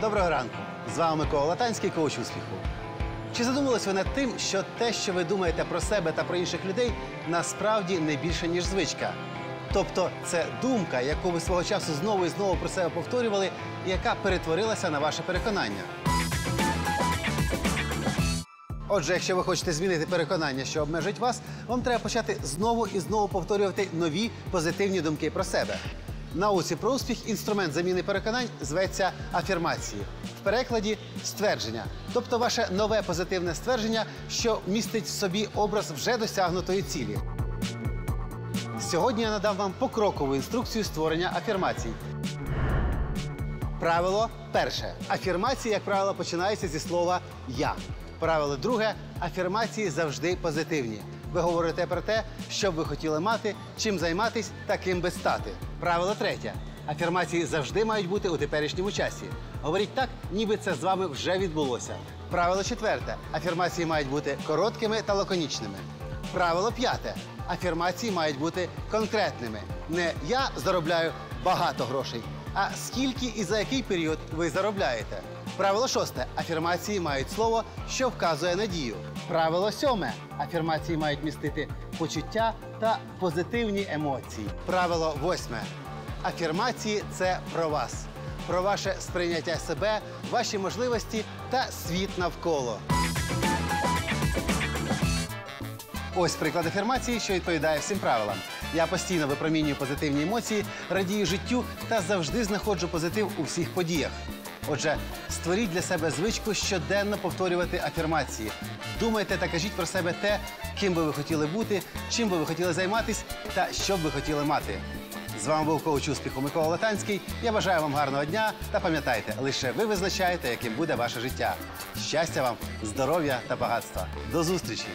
Доброго ранку! З вами Микола Латанський, коуч успіху. Чи задумались ви над тим, що те, що ви думаєте про себе та про інших людей, насправді не більше, ніж звичка? Тобто це думка, яку ви свого часу знову і знову про себе повторювали, яка перетворилася на ваше переконання. Отже, якщо ви хочете змінити переконання, що обмежують вас, вам треба почати знову і знову повторювати нові позитивні думки про себе. Науці про успіх інструмент заміни переконань зветься афірмації. В перекладі ствердження, тобто ваше нове позитивне ствердження, що містить в собі образ вже досягнутої цілі. Сьогодні я надам вам покрокову інструкцію створення афірмацій. Правило перше. Афірмації, як правило, починаються зі слова я. Правило друге афірмації завжди позитивні. Ви говорите про те, що б ви хотіли мати, чим займатись та ким би стати. Правило третє. Афірмації завжди мають бути у теперішньому часі. Говоріть так, ніби це з вами вже відбулося. Правило четверте. Афірмації мають бути короткими та лаконічними. Правило п'яте. Афірмації мають бути конкретними. Не я заробляю багато грошей, а скільки і за який період ви заробляєте. Правило шосте. Афірмації мають слово, що вказує надію. Правило сьоме. Афірмації мають містити почуття та позитивні емоції. Правило восьме. Афірмації це про вас, про ваше сприйняття себе, ваші можливості та світ навколо. Ось приклад афірмації, що відповідає всім правилам. Я постійно випромінюю позитивні емоції, радію життю та завжди знаходжу позитив у всіх подіях. Отже, створіть для себе звичку щоденно повторювати афірмації. Думайте та кажіть про себе те, ким би ви хотіли бути, чим би ви хотіли займатися та що б ви хотіли мати. З вами був коуч успіху Микола Латанський. Я бажаю вам гарного дня та пам'ятайте, лише ви визначаєте, яким буде ваше життя. Щастя вам, здоров'я та багатства. До зустрічі!